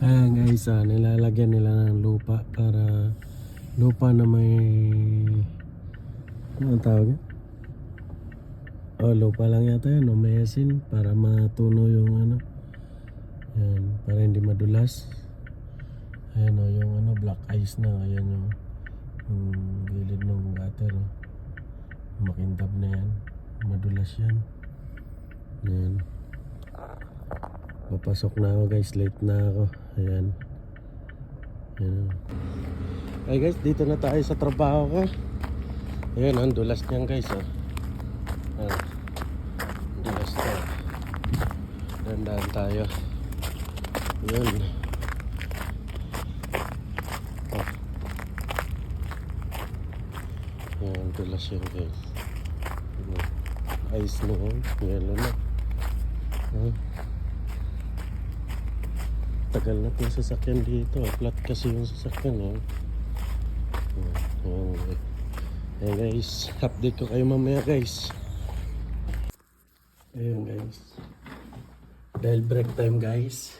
Ayan guys, ah, nilalagyan nila ng lupa para lupa na may ano ang tawag yan? Oh, lupa lang yata yan, o may asin para matuno yung ano. Yan, para hindi madulas. Ayan o, yung ano, black ice na. Ayan yung, yung gilid ng gutter. Oh. Makintab na yan. Madulas yan. Ayan. Papasok na ako guys, late na ako. Ayan. Ay guys, dito na tayo sa trabaho ko. Ayan, ang dulas niyan guys. Oh. Ayan. Dulas to. Dandaan tayo. Ayan. Oh. Ayan, dulas yan guys. Ayan. Ice na oh. Yellow na. Ayan. Tagal na itong sasakyan dito. Flat kasi yung sasakyan. Oh. Ayan, ayan. Ayan guys, update ko kayo mamaya guys. Ayan guys. Dahil break time guys.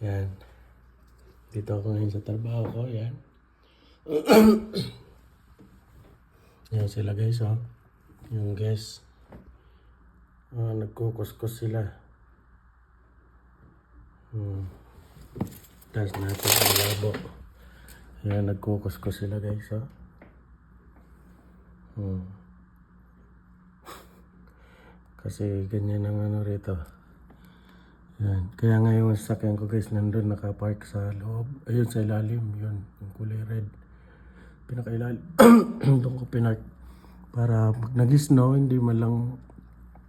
Yan. Dito ako ngayon sa trabaho ko. Yan. Yan sila guys oh. Yung guys. Ah, nagkukuskus sila. Hmm. Tapos natin ang labo. Yan, nagkukuskus sila guys oh. Hmm. Kasi ganyan ang ano rito. Yan. Kaya nga yung sasakyan ko guys nandun nakapark sa loob. Ayun sa ilalim. Yun. Yung kulay red. Pinakailalim. Doon ko pinark. Para pag nag-snow, hindi man lang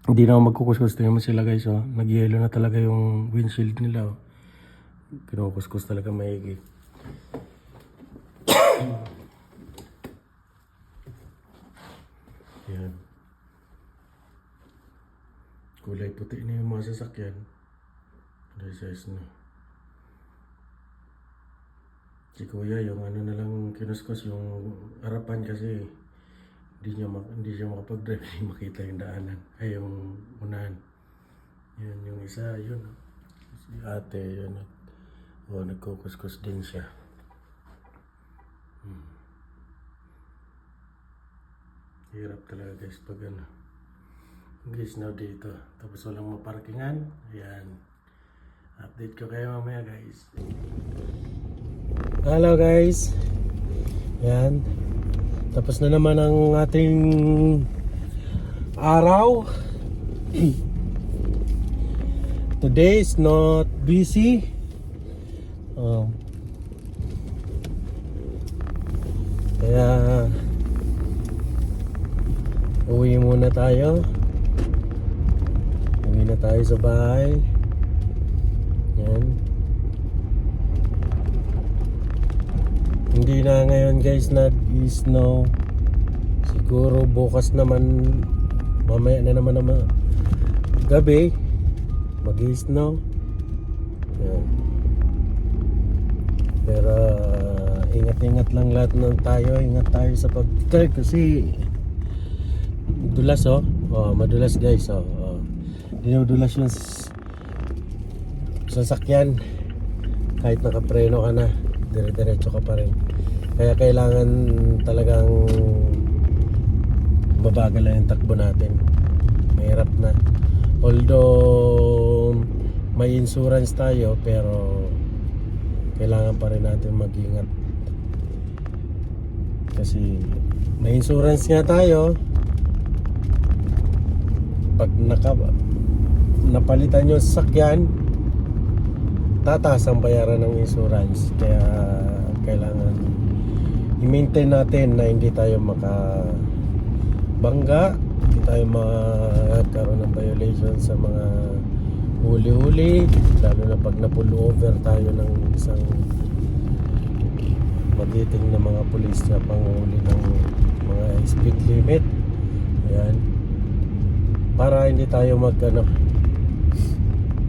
hindi na ako magkukuskus. Tingnan mo sila guys oh. Nag-yellow na talaga yung windshield nila oh. Kinukuskus talaga maigi. Yan. Kulay puti na yung mga sasakyan. Kulay size na. Si Kuya, yung ano na lang kinuskus, yung harapan kasi hindi niya, mak- hindi siya makapag-drive, hindi makita yung daanan. Ay, yung unahan. Yan, yung isa, yun. Si ate, yun. O, nagkukuskus din siya. Hmm. Hirap talaga guys pag ano. Guys, now dito. Tapos walang maparkingan. Ayan. Update ko kayo mamaya guys. Hello guys. Yan. Tapos na naman ang ating araw. Today is not busy. Um, kaya uwi muna tayo. Uwi na tayo sa bahay. Yan. Hindi na ngayon guys nag-snow. Siguro bukas naman mamaya na naman naman gabi mag-snow. Yan. Pero uh, ingat-ingat lang lahat ng tayo. Ingat tayo sa pag-drive kasi dulas oh. Oh, madulas guys oh. oh. Dinudulas yung sasakyan kahit nakapreno ka na dire-diretso ka pa rin. Kaya kailangan talagang babagal lang yung takbo natin. Mahirap na. Although may insurance tayo pero kailangan pa rin natin mag-ingat. Kasi may insurance nga tayo. Pag naka napalitan yung sasakyan tataas ang bayaran ng insurance kaya kailangan i-maintain natin na hindi tayo maka bangga hindi tayo magkaroon ng violation sa mga huli-huli lalo na pag na-pull over tayo ng isang magiting na mga pulis na panghuli ng mga speed limit. Ayan. Para hindi tayo mag ano,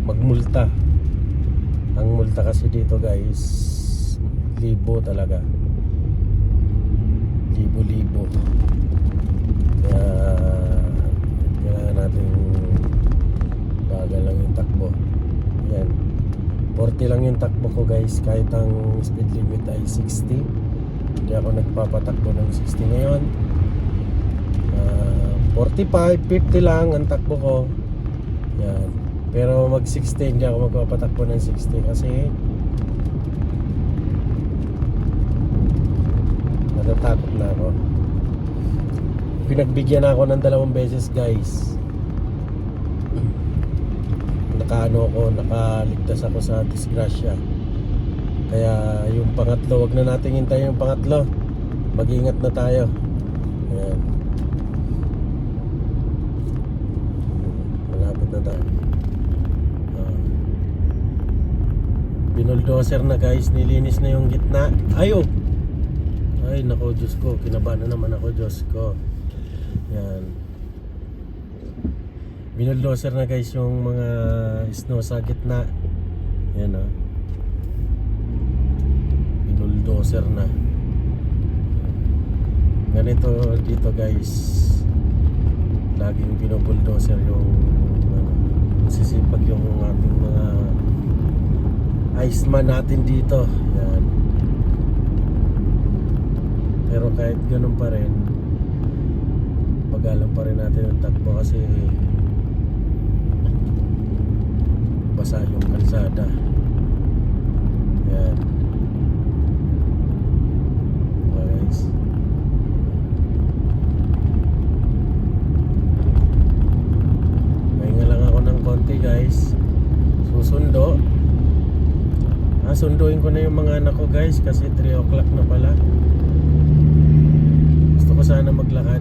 magmulta ang multa kasi dito guys libo talaga. Libo libo kaya kailangan natin bagal lang yung takbo. Yan 40 lang yung takbo ko guys. Kahit ang speed limit ay 60 hindi ako nagpapatakbo ng 60 ngayon. Ah, 45, 50 lang ang takbo ko. Yan pero mag 60 hindi ako magpapatakbo ng 60 kasi natatakot na ako. Pinagbigyan na ako ng dalawang beses guys. Nakaano ako nakaligtas ako sa disgrasya. Kaya yung pangatlo wag na natin hintayin yung pangatlo. Mag-ingat na tayo. Ayan malapit na tayo Ah. Binuldoser na guys. Nilinis na yung gitna. Ayo ay nako Diyos ko. Kinabahan na naman ako Diyos ko. Yan. Binuldoser na guys yung mga snow sa gitna. Yan o binuldoser na. Ganito dito guys. Laging binubuldoser yung ano, sisipag yung ating mga iceman natin dito. Yan. Pero kahit ganun pa rin pagalang pa rin natin ang takbo kasi basa yung kalsada. Yan Diba, guys Pahinga lang ako ng konti guys Susundo Ah, sunduin ko na yung mga anak ko guys kasi 3 o'clock na pala Gusto ko sana maglakad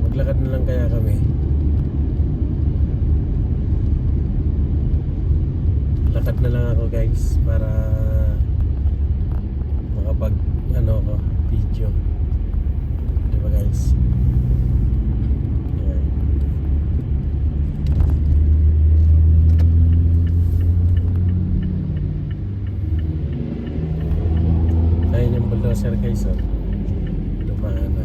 Maglakad na lang kaya kami Lakad na lang ako guys para makapag ano ko video. Di guys? Ayan. Ayun yung bulldozer guys oh. Dumaan na.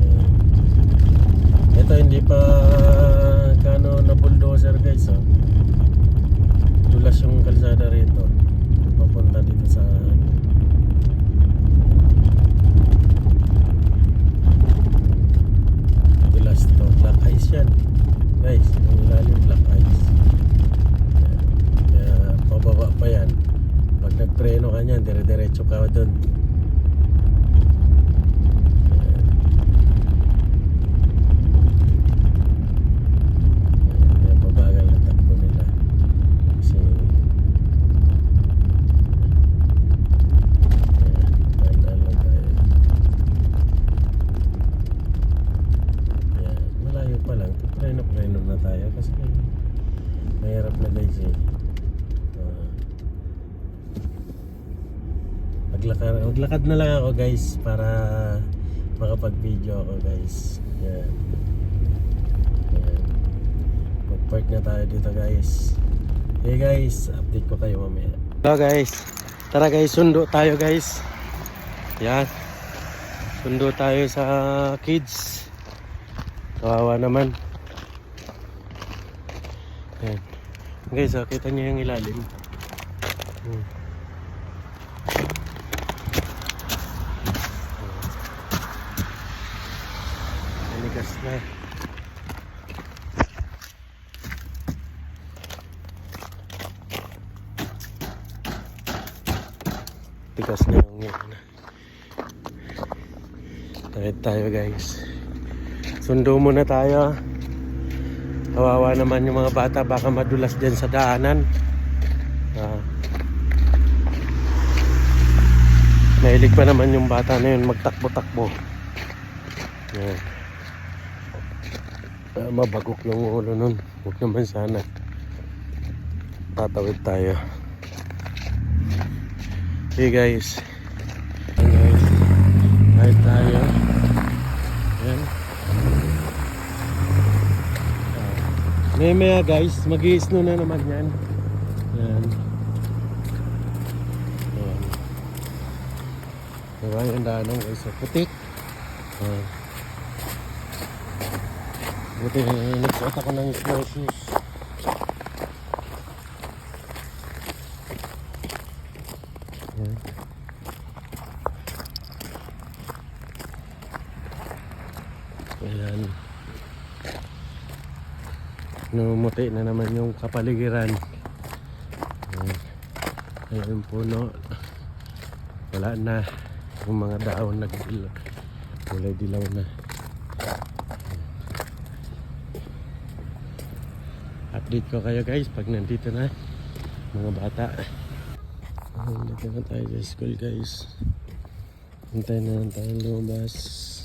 Ayan. Ito hindi pa kano na bulldozer guys oh. Dulas yung kalsada rito. Papunta dito sa ano. Dulas to. Black ice yan. Guys, yung ilalim black ice. Ayan. Kaya pababa pa yan. Pag nagpreno ka niyan, dire-diretso ka doon. Ayan. Kaya pabagal na takbo nila. Kasi Ayan, dahan-dahan lang tayo. Ayan, malayo pa lang. Preno-preno na tayo kasi mahirap na guys eh. Ah. maglakad, maglakad na lang ako guys para makapag-video ako guys. Ayan. Ayan. Mag-park na tayo dito guys. Hey guys, update ko kayo mamaya. Hello guys. Tara guys, sundo tayo guys. Yan. Sundo tayo sa kids. Kawawa naman. Yan. Guys, oh, kita niyo yung ilalim. Hmm. Na. Tigas na yung yun. Tahit tayo guys. Sundo muna tayo. Kawawa naman yung mga bata baka madulas dyan sa daanan. Ah. Mahilig pa naman yung bata na yun magtakbo-takbo. Yan. Ah, mabagok yung ulo nun. Huwag naman sana. Tatawid tayo. Hey guys. Hey guys. Kahit tayo. Yan. Ah. May maya guys, mag snow na naman yan. Yan. Yan. Diba yung daanan guys? So, putik. Yan. Buti nagsuot ako ng snow shoes. Yan. Ayan. Namumuti na naman yung kapaligiran. Ayan. Ayan puno. Wala na. Yung mga daon nag kulay dilaw na. Update ko kayo guys pag nandito na mga bata. Nandito na tayo sa school guys. Hintay na lang tayo lumabas.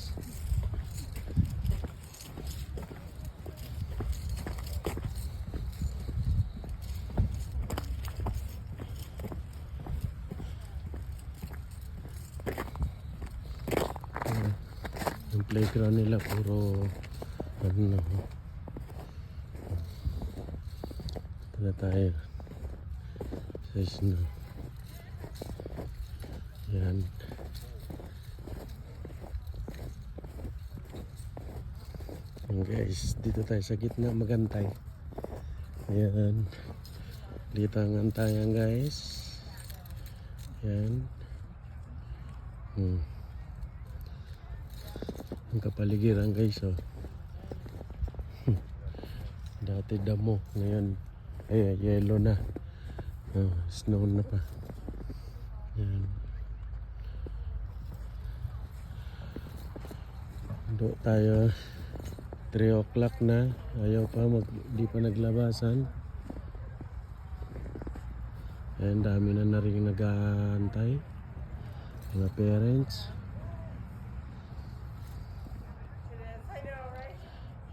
Playground nila puro ano. Ito na tayo. Sa snow. Yan. Yan guys, dito tayo sa gitna magantay. Ayan. Dito ang antayan guys. Yan. Hmm. Ang kapaligiran guys oh. Dati damo, ngayon ay yellow na. Oh, snow na pa. Yan. Do tayo 3 o'clock na. Ayaw pa mag di pa naglabasan. Ayan, dami na na rin nag-aantay. Mga parents.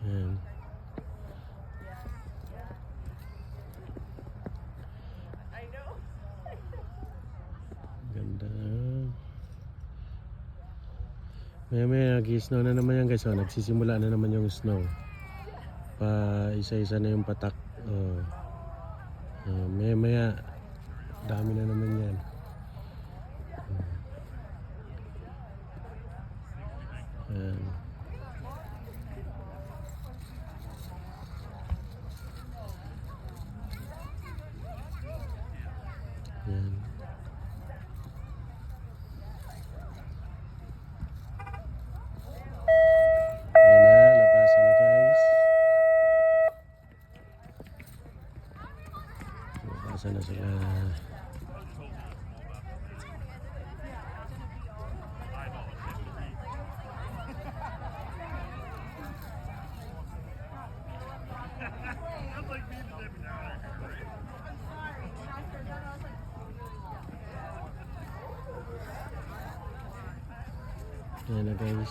Ayan. Ganda. Maya maya nag-snow na naman yan guys. Oh, nagsisimula na naman yung snow. Pa isa-isa na yung patak. Oh. Oh, maya maya dami na naman yan. Labasan na sila. Ayan na.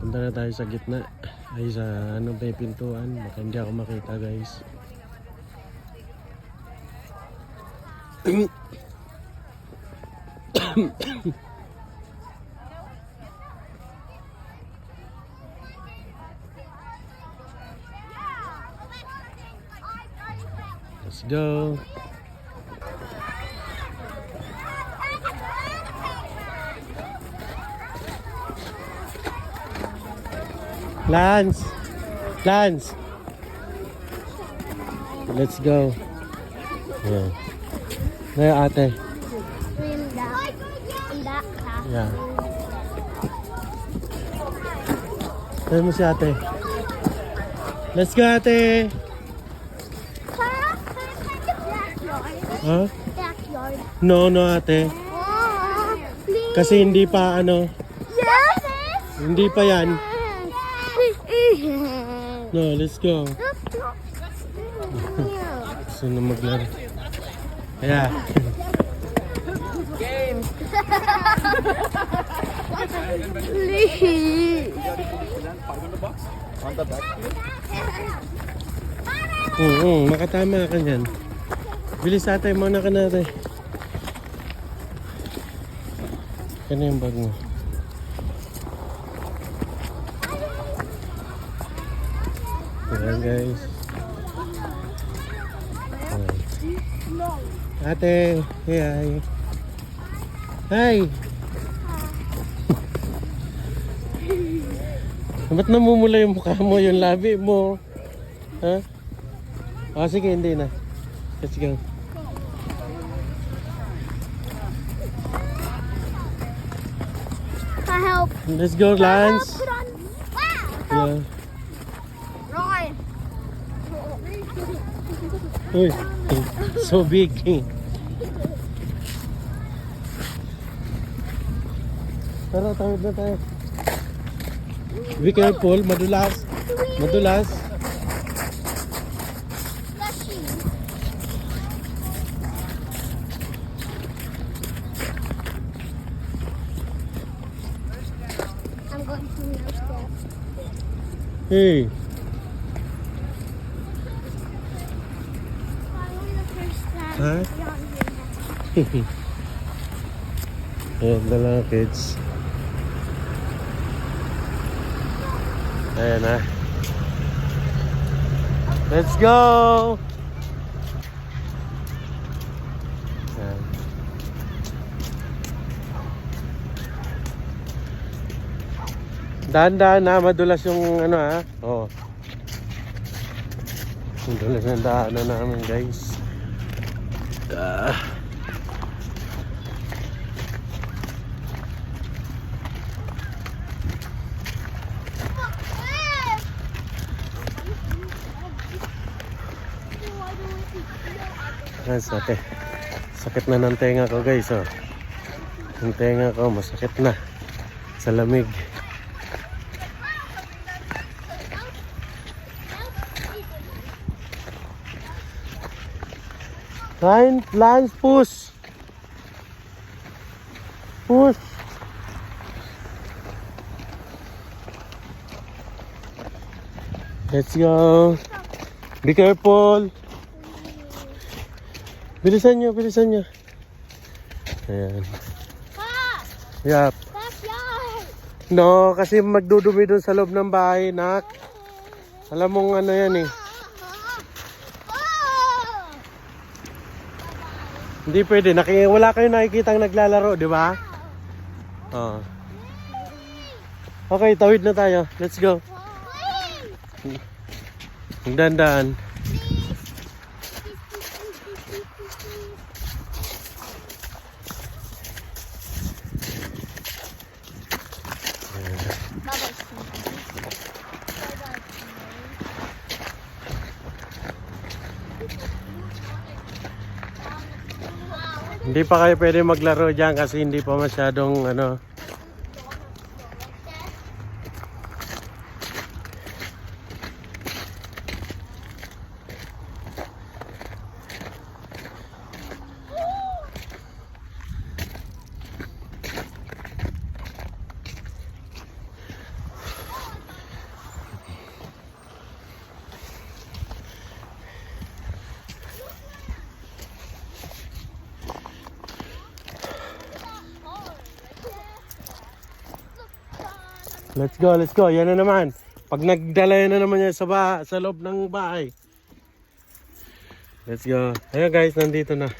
Punta na tayo sa gitna. Ay sa ano may pintuan. Baka hindi ako makita guys. Let's go. Lance! Lance! Let's go. Yeah. Ngayon ate. In the class. Yeah. Tayo mo si ate. Let's go ate! Huh? Backyard. No, no ate. Kasi hindi pa ano, Yes. hindi pa yan. No, let's go. Gusto na maglaro. Kaya, Please. oo, oo, makatama ka niyan. Bilis ate, muna ka natin. Ano yung bag mo? Ayan guys. Ate, hey, hi. Hi. Ba't namumula yung mukha mo, yung labi mo? Ha? Ah, sige, hindi na. Let's go. Help. Let's go, Lance. Wow. Yeah. So big. Tara, tawid na tayo. Be careful, madulas. Madulas. Hey, here. ayan na lang kids. Ayan na. Let's go! Ayan. Dahan-dahan na, madulas yung ano ha. Oo. Oh. Madulas yung daanan namin guys. Ah. Ang sakit. Sakit na ng tenga ko guys oh. Yung tenga ko masakit na. Sa lamig. Line, lines, push. Push. Let's go. Be careful. Bilisan nyo, bilisan nyo. Ayan. Yap. Backyard! No, kasi magdudumi doon sa loob ng bahay, nak. Alam mong ano yan eh. Oh! Hindi pwede. Naki, wala kayo nakikitang naglalaro, di ba? Oo. Okay, tawid na tayo. Let's go. Please! Dandan. Hindi pa kayo pwede maglaro dyan kasi hindi pa masyadong ano. Let's go, let's go. Yan na naman. Pag nagdala na naman yan sa, ba sa loob ng bahay. Let's go. Ayun guys, nandito na.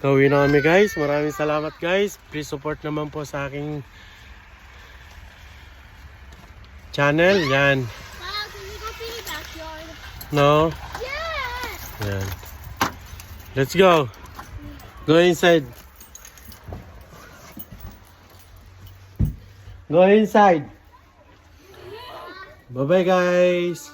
Kauwi na kami guys. Maraming salamat guys. Please support naman po sa aking channel. Yan. No? Yan. Let's go. Go inside. Go inside. Bye-bye guys.